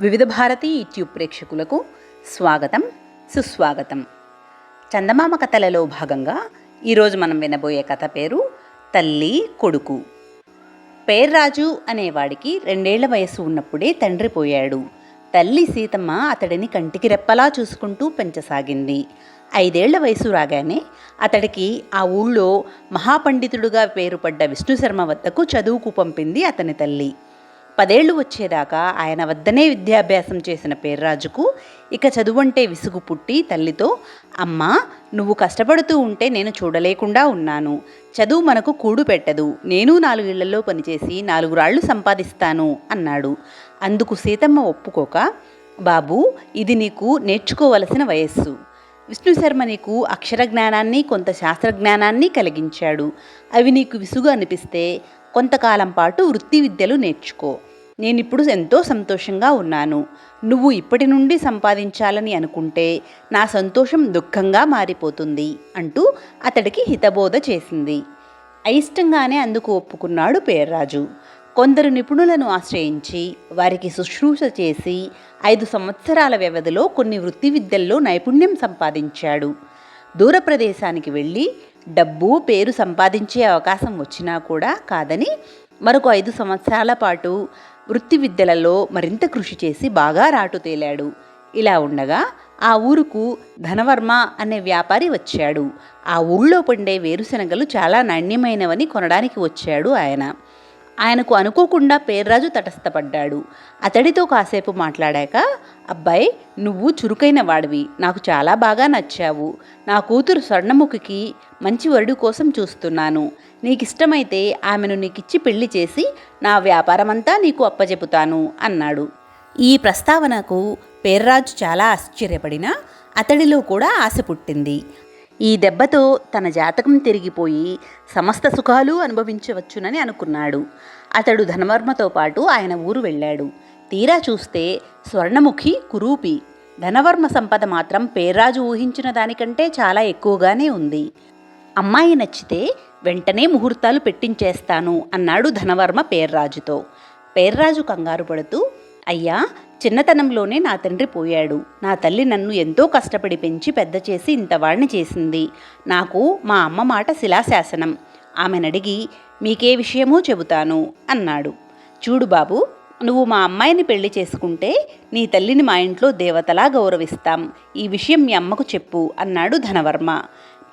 వివిధ భారతి యూట్యూబ్ ప్రేక్షకులకు స్వాగతం సుస్వాగతం. చందమామ కథలలో భాగంగా ఈరోజు మనం వినబోయే కథ పేరు తల్లి కొడుకు. పేర్రాజు అనేవాడికి రెండేళ్ళ వయసు ఉన్నప్పుడే తండ్రి పోయాడు. తల్లి సీతమ్మ అతడిని కంటికి రెప్పలా చూసుకుంటూ పెంచసాగింది. ఐదేళ్ళ వయసు రాగానే అతడికి ఆ ఊళ్ళో మహాపండితుడుగా పేరుపడ్డ విష్ణుశర్మ వద్దకు చదువుకు పంపింది అతని తల్లి. పదేళ్ళు వచ్చేదాకా ఆయన వద్దనే విద్యాభ్యాసం చేసిన పేర్రాజుకు ఇక చదువంటే విసుగు పుట్టి తల్లితో అమ్మా నువ్వు కష్టపడుతూ ఉంటే నేను చూడలేకుండా ఉన్నాను. చదువు మనకు కూడు పెట్టదు. నేను నాలుగేళ్ళలో పనిచేసి నాలుగు రాళ్ళు సంపాదిస్తాను అన్నాడు. అందుకు సీతమ్మ ఒప్పుకోక బాబు ఇది నీకు నేర్చుకోవలసిన వయస్సు. విష్ణు శర్మ నీకు అక్షర జ్ఞానాన్ని కొంత శాస్త్రజ్ఞానాన్ని కలిగించాడు. అవి నీకు విసుగు అనిపిస్తే కొంతకాలం పాటు వృత్తి విద్యలు నేర్చుకో. నేను ఇప్పుడు ఎంతో సంతోషంగా ఉన్నాను. నువ్వు ఇప్పటి నుండి సంపాదించాలని అనుకుంటే నా సంతోషం దుఃఖంగా మారిపోతుంది అంటూ అతడికి హితబోధ చేసింది. అయిష్టంగానే అందుకు ఒప్పుకున్నాడు పేర్రాజు. కొందరు నిపుణులను ఆశ్రయించి వారికి శుశ్రూష చేసి ఐదు సంవత్సరాల వ్యవధిలో కొన్ని వృత్తి విద్యల్లో నైపుణ్యం సంపాదించాడు. దూర ప్రదేశానికి వెళ్ళి డబ్బు పేరు సంపాదించే అవకాశం వచ్చినా కూడా కాదని మరొక ఐదు సంవత్సరాల పాటు వృత్తి విద్యలలో మరింత కృషి చేసి బాగా రాటు తేలాడు. ఇలా ఉండగా ఆ ఊరుకు ధనవర్మ అనే వ్యాపారి వచ్చాడు. ఆ ఊళ్ళో పండే వేరుశనగలు చాలా నాణ్యమైనవని కొనడానికి వచ్చాడు ఆయన. ఆయనకు అనుకోకుండా పేర్రాజు తటస్థపడ్డాడు. అతడితో కాసేపు మాట్లాడాక అబ్బాయి నువ్వు చురుకైన వాడివి. నాకు చాలా బాగా నచ్చావు. నా కూతురు స్వర్ణముఖికి మంచి వరుడు కోసం చూస్తున్నాను. నీకిష్టమైతే ఆమెను నీకిచ్చి పెళ్ళి చేసి నా వ్యాపారమంతా నీకు అప్పచెపుతాను అన్నాడు. ఈ ప్రస్తావనకు పేర్రాజు చాలా ఆశ్చర్యపడినా అతడిలో కూడా ఆశ పుట్టింది. ఈ దెబ్బతో తన జాతకం తిరిగిపోయి సమస్త సుఖాలు అనుభవించవచ్చునని అనుకున్నాడు. అతడు ధనవర్మతో పాటు ఆయన ఊరు వెళ్ళాడు. తీరా చూస్తే స్వర్ణముఖి కురూపి. ధనవర్మ సంపద మాత్రం పేర్రాజు ఊహించిన దానికంటే చాలా ఎక్కువగానే ఉంది. అమ్మాయి నచ్చితే వెంటనే ముహూర్తాలు పెట్టించేస్తాను అన్నాడు ధనవర్మ పేర్రాజుతో. పేర్రాజు కంగారు పడుతూ అయ్యా చిన్నతనంలోనే నా తండ్రి పోయాడు. నా తల్లి నన్ను ఎంతో కష్టపడి పెంచి పెద్ద చేసి ఇంతవాణ్ణి చేసింది. నాకు మా అమ్మ మాట శిలాశాసనం. ఆమెనడిగి మీకే విషయమో చెబుతాను అన్నాడు. చూడు బాబు నువ్వు మా అమ్మాయిని పెళ్ళి చేసుకుంటే నీ తల్లిని మా ఇంట్లో దేవతలా గౌరవిస్తాం. ఈ విషయం మీ అమ్మకు చెప్పు అన్నాడు ధనవర్మ.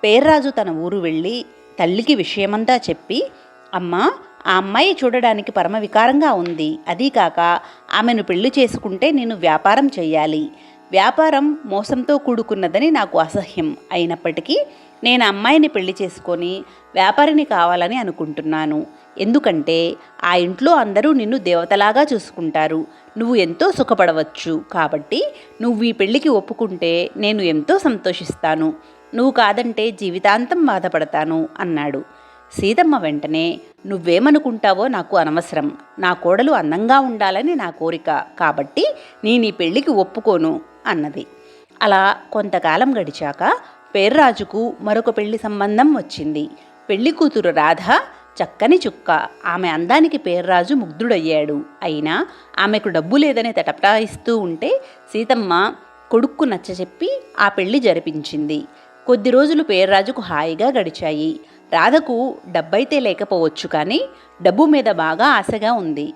పేర్రాజు తన ఊరు వెళ్ళి తల్లికి విషయమంతా చెప్పి అమ్మా ఆ అమ్మాయి చూడడానికి పరమ వికారంగా ఉంది. అదీకాక ఆమెను పెళ్ళి చేసుకుంటే నేను వ్యాపారం చేయాలి వ్యాపారం మోసంతో కూడుకున్నదని నాకు అసహ్యం. అయినప్పటికీ నేను అమ్మాయిని పెళ్ళి చేసుకొని వ్యాపారిని కావాలని అనుకుంటున్నాను. ఎందుకంటే ఆ ఇంట్లో అందరూ నిన్ను దేవతలాగా చూసుకుంటారు. నువ్వు ఎంతో సుఖపడవచ్చు. కాబట్టి నువ్వు ఈ పెళ్ళికి ఒప్పుకుంటే నేను ఎంతో సంతోషిస్తాను. నువ్వు కాదంటే జీవితాంతం బాధపడతాను అన్నాడు. సీతమ్మ వెంటనే నువ్వేమనుకుంటావో నాకు అనవసరం. నా కోడలు అందంగా ఉండాలని నా కోరిక. కాబట్టి నేను ఈ పెళ్ళికి ఒప్పుకోను అన్నది. అలా కొంతకాలం గడిచాక పేర్రాజుకు మరొక పెళ్ళి సంబంధం వచ్చింది. పెళ్ళి కూతురు రాధ చక్కని చుక్క. ఆమె అందానికి పేర్రాజు ముగ్ధుడయ్యాడు. అయినా ఆమెకు డబ్బు లేదని తటపటాయిస్తూ ఉంటే సీతమ్మ కొడుక్కు నచ్చచెప్పి ఆ పెళ్ళి జరిపించింది. కొద్ది రోజులు పేర్రాజుకు హాయిగా గడిచాయి. రాధకు డబ్బైతే లేకపోవచ్చు కానీ డబ్బు మీద బాగా ఆశగా ఉంది.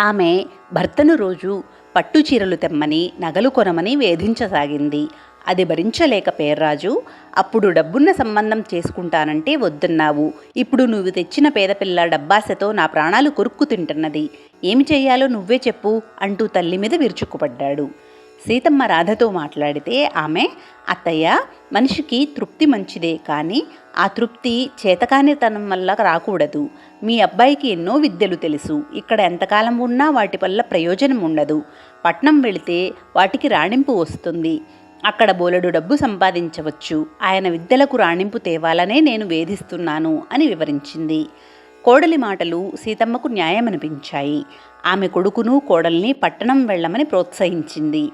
ఆమె భర్తను రోజు పట్టు చీరలు తెమ్మని నగలు కొనమని వేధించసాగింది. అది భరించలేక పేర్రాజు అప్పుడు డబ్బున్న సంబంధం చేసుకుంటానంటే వద్దన్నావు. ఇప్పుడు నువ్వు తెచ్చిన పేదపిల్ల డబ్బాసతో నా ప్రాణాలు కొరుక్కు తింటున్నది. ఏమి చేయాలో నువ్వే చెప్పు అంటూ తల్లి మీద విరుచుకుపడ్డాడు. సీతమ్మ రాధతో మాట్లాడితే ఆమె అత్తయ్య మనిషికి తృప్తి మంచిదే కానీ ఆ తృప్తి చేతకానితనం వల్ల రాకూడదు. మీ అబ్బాయికి ఎన్నో విద్యలు తెలుసు. ఇక్కడ ఎంతకాలం ఉన్నా వాటి వల్ల ప్రయోజనం ఉండదు. పట్నం వెళితే వాటికి రాణింపు వస్తుంది. అక్కడ బోలెడు డబ్బు సంపాదించవచ్చు. ఆయన విద్యలకు రాణింపు తేవాలనే నేను వేధిస్తున్నాను అని వివరించింది. కోడలి మాటలు సీతమ్మకు న్యాయమనిపించాయి. ఆమె కొడుకును కోడల్ని పట్టణం వెళ్ళమని ప్రోత్సహించింది.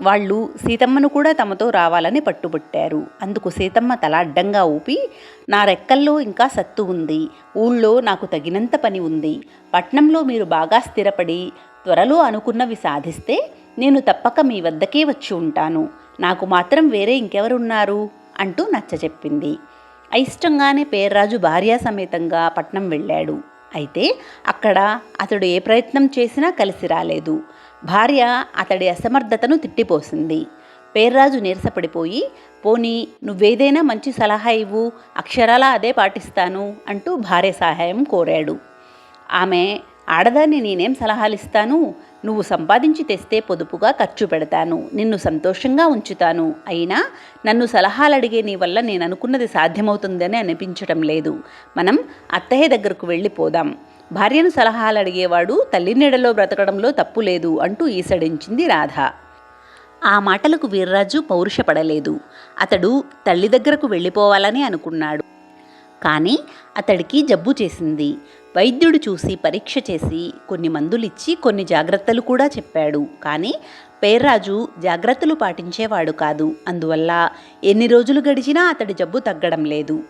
వాళ్ళు సీతమ్మను కూడా తమతో రావాలని పట్టుబట్టారు. అందుకు సీతమ్మ తల అడ్డంగా ఊపి నా రెక్కల్లో ఇంకా సత్తు ఉంది. ఊళ్ళో నాకు తగినంత పని ఉంది. పట్నంలో మీరు బాగా స్థిరపడి త్వరలో అనుకున్నవి సాధిస్తే నేను తప్పక మీ వద్దకే వచ్చి ఉంటాను. నాకు మాత్రం వేరే ఇంకెవరున్నారు? అంటూ నచ్చచెప్పింది అయిష్టంగానే పేర్రాజు భార్యా సమేతంగా పట్నం వెళ్ళాడు. అయితే అక్కడ అతడు ఏ ప్రయత్నం చేసినా కలిసి రాలేదు. భార్య అతడి అసమర్థతను తిట్టిపోసింది. పేర్రాజు నీరసపడిపోయి పోనీ నువ్వేదైనా మంచి సలహా ఇవ్వు అక్షరాలా అదే పాటిస్తాను అంటూ భార్య సహాయం కోరాడు. ఆమె ఆడదాన్ని నేనేం సలహాలు ఇస్తాను నువ్వు సంపాదించి తెస్తే పొదుపుగా ఖర్చు పెడతాను నిన్ను సంతోషంగా ఉంచుతాను. అయినా నన్ను సలహాలు అడిగే నీ వల్ల నేను అనుకున్నది సాధ్యమవుతుందని అనిపించడం లేదు. మనం అత్తయ్య దగ్గరకు వెళ్ళిపోదాం. భార్యను సలహాలు అడిగేవాడు తల్లి నీడలో బ్రతకడంలో తప్పు లేదు అంటూ ఈసడించింది రాధ. ఆ మాటలకు వీర్రాజు పౌరుషపడలేదు అతడు తల్లి దగ్గరకు వెళ్ళిపోవాలని అనుకున్నాడు. కానీ అతడికి జబ్బు చేసింది. వైద్యుడు చూసి పరీక్ష చేసి కొన్ని మందులిచ్చి కొన్ని జాగ్రత్తలు కూడా చెప్పాడు. కానీ పేర్రాజు జాగ్రత్తలు పాటించేవాడు కాదు. అందువల్ల ఎన్ని రోజులు గడిచినా అతడి జబ్బు తగ్గడం లేదు.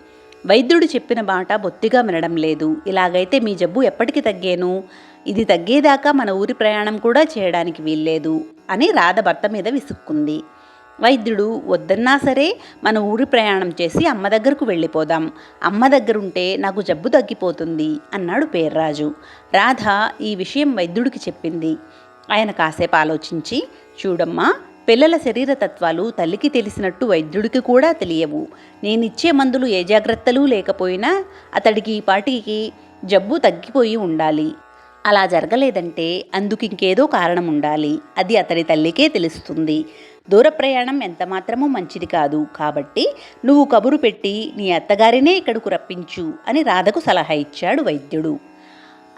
వైద్యుడు చెప్పిన మాట బొత్తిగా వినడం లేదు. ఇలాగైతే మీ జబ్బు ఎప్పటికి తగ్గేను? ఇది తగ్గేదాకా మన ఊరి ప్రయాణం కూడా చేయడానికి వీల్లేదు అని రాధ భర్త మీద విసుక్కుంది. వైద్యుడు వద్దన్నా సరే మన ఊరి ప్రయాణం చేసి అమ్మ దగ్గరకు వెళ్ళిపోదాం. అమ్మ దగ్గరుంటే నాకు జబ్బు తగ్గిపోతుంది అన్నాడు పేర్రాజు. రాధ ఈ విషయం వైద్యుడికి చెప్పింది. ఆయన కాసేపు ఆలోచించి చూడమ్మా పిల్లల శరీర తత్వాలు తల్లికి తెలిసినట్టు వైద్యుడికి కూడా తెలియవు. నేనిచ్చే మందులు ఏ జాగ్రత్తలు లేకపోయినా అతడికి ఈ పాటికి జబ్బు తగ్గిపోయి ఉండాలి. అలా జరగలేదంటే అందుకు ఇంకేదో కారణం ఉండాలి. అది అతడి తల్లికే తెలుస్తుంది. దూర ప్రయాణం ఎంత మాత్రమూ మంచిది కాదు. కాబట్టి నువ్వు కబురు పెట్టి నీ అత్తగారినే ఇక్కడకు రప్పించు అని రాధకు సలహా ఇచ్చాడు వైద్యుడు.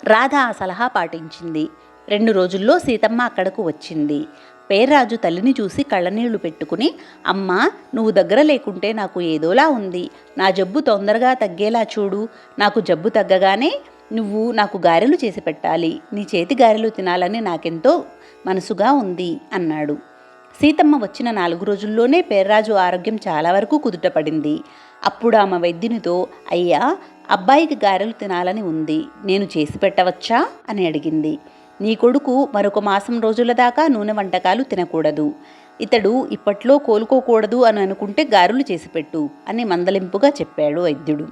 రాధ ఆ సలహా పాటించింది. రెండు రోజుల్లో సీతమ్మ అక్కడకు వచ్చింది. పేర్రాజు తల్లిని చూసి కళ్ళనీళ్ళు పెట్టుకుని అమ్మా నువ్వు దగ్గర లేకుంటే నాకు ఏదోలా ఉంది. నా జబ్బు తొందరగా తగ్గేలా చూడు. నాకు జబ్బు తగ్గగానే నువ్వు నాకు గారెలు చేసి పెట్టాలి. నీ చేతి గారెలు తినాలని నాకెంతో మనసుగా ఉంది అన్నాడు. సీతమ్మ వచ్చిన నాలుగు రోజుల్లోనే పేర్రాజు ఆరోగ్యం చాలా వరకు కుదుటపడింది. అప్పుడు ఆమె వైద్యునితో అయ్యా అబ్బాయికి గారెలు తినాలని ఉంది. నేను చేసి పెట్టవచ్చా? అని అడిగింది. నీ కొడుకు మరొక మాసం రోజుల దాకా నూనె వంటకాలు తినకూడదు. ఇతడు ఇప్పట్లో కోలుకోకూడదు అని అనుకుంటే గారెలు చేసిపెట్టు అని మందలింపుగా చెప్పాడు వైద్యుడు.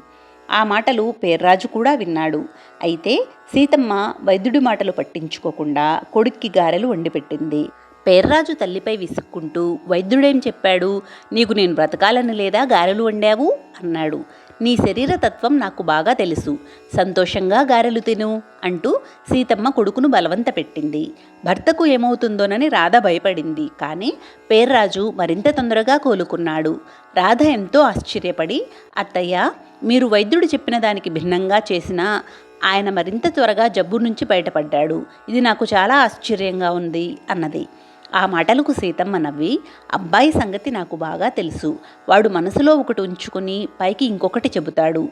ఆ మాటలు పేర్రాజు కూడా విన్నాడు. అయితే సీతమ్మ వైద్యుడి మాటలు పట్టించుకోకుండా కొడుక్కి గారెలు వండిపెట్టింది. పేర్రాజు తల్లిపై విసుక్కుంటూ వైద్యుడేం చెప్పాడు? నీకు నేను బ్రతకాలని లేదా గారెలు వండావు? అన్నాడు. నీ శరీర తత్వం నాకు బాగా తెలుసు. సంతోషంగా గారెలు తిను అంటూ సీతమ్మ కొడుకును బలవంత పెట్టింది. భర్తకు ఏమవుతుందోనని రాధ భయపడింది. కానీ పేర్రాజు మరింత తొందరగా కోలుకున్నాడు. రాధ ఎంతో ఆశ్చర్యపడి అత్తయ్య మీరు వైద్యుడు చెప్పిన దానికి భిన్నంగా చేసినా ఆయన మరింత త్వరగా జబ్బు నుంచి బయటపడ్డాడు. ఇది నాకు చాలా ఆశ్చర్యంగా ఉంది అన్నది. ఆ మాటలకు సీతమ్మ నవ్వి అబ్బాయి సంగతి నాకు బాగా తెలుసు. వాడు మనసులో ఒకటి ఉంచుకుని పైకి ఇంకొకటి చెబుతాడు.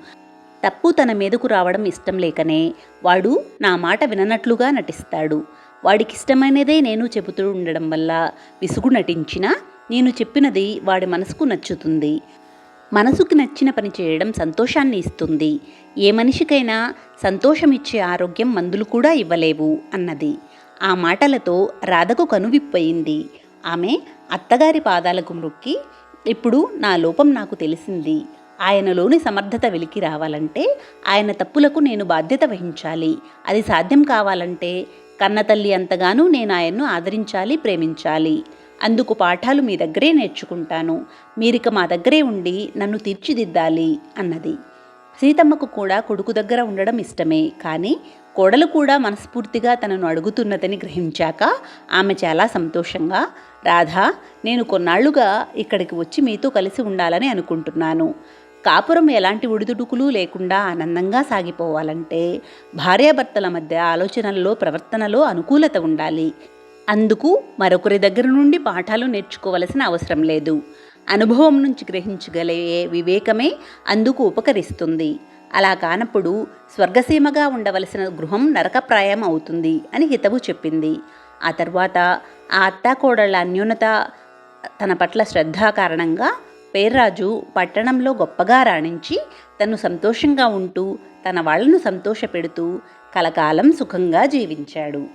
తప్పు తన మీదకు రావడం ఇష్టం లేకనే వాడు నా మాట విననట్లుగా నటిస్తాడు. వాడికి ఇష్టమైనదే నేను చెబుతూ ఉండడం వల్ల విసుగు నటించినా నేను చెప్పినది వాడి మనసుకు నచ్చుతుంది. మనసుకు నచ్చిన పని చేయడం సంతోషాన్ని ఇస్తుంది. ఏ మనిషికైనా సంతోషమిచ్చే ఆరోగ్యం మందులు కూడా ఇవ్వలేవు అన్నది. ఆ మాటలతో రాధకు కనువిప్పయింది. ఆమె అత్తగారి పాదాలకు మృక్కి ఇప్పుడు నా లోపం నాకు తెలిసింది. ఆయనలోని సమర్థత వెలికి రావాలంటే ఆయన తప్పులకు నేను బాధ్యత వహించాలి. అది సాధ్యం కావాలంటే కన్నతల్లి అంతగానూ నేను ఆయన్ను ఆదరించాలి ప్రేమించాలి. అందుకు పాఠాలు మీ దగ్గరే నేర్చుకుంటాను. మీరిక మా దగ్గరే ఉండి నన్ను తీర్చిదిద్దాలి అన్నది. సీతమ్మకు కూడా కొడుకు దగ్గర ఉండడం ఇష్టమే. కానీ కోడలు కూడా మనస్ఫూర్తిగా తనను అడుగుతున్నదని గ్రహించాక ఆమె చాలా సంతోషంగా రాధా నేను కొన్నాళ్ళుగా ఇక్కడికి వచ్చి మీతో కలిసి ఉండాలని అనుకుంటున్నాను. కాపురం ఎలాంటి ఒడిదుడుకులు లేకుండా ఆనందంగా సాగిపోవాలంటే భార్యాభర్తల మధ్య ఆలోచనల్లో ప్రవర్తనలో అనుకూలత ఉండాలి. అందుకు మరొకరి దగ్గర నుండి పాఠాలు నేర్చుకోవలసిన అవసరం లేదు. అనుభవం నుంచి గ్రహించగలిగే వివేకమే అందుకు ఉపకరిస్తుంది. అలా కానప్పుడు స్వర్గసీమగా ఉండవలసిన గృహం నరకప్రాయం అవుతుంది అని హితవు చెప్పింది. ఆ తర్వాత ఆ అత్తాకోడళ్ళ అన్యూనత తన పట్ల శ్రద్ధ కారణంగా పేర్రాజు పట్టణంలో గొప్పగా రాణించి తను సంతోషంగా ఉంటూ తన వాళ్ళను సంతోషపెడుతూ కలకాలం సుఖంగా జీవించాడు.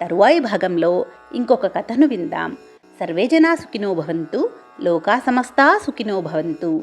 తరువాయి భాగంలో ఇంకొక కథను విందాం. సర్వేజనా సుఖినో భవంతు లోకా సమస్తా సుఖినో భవంతు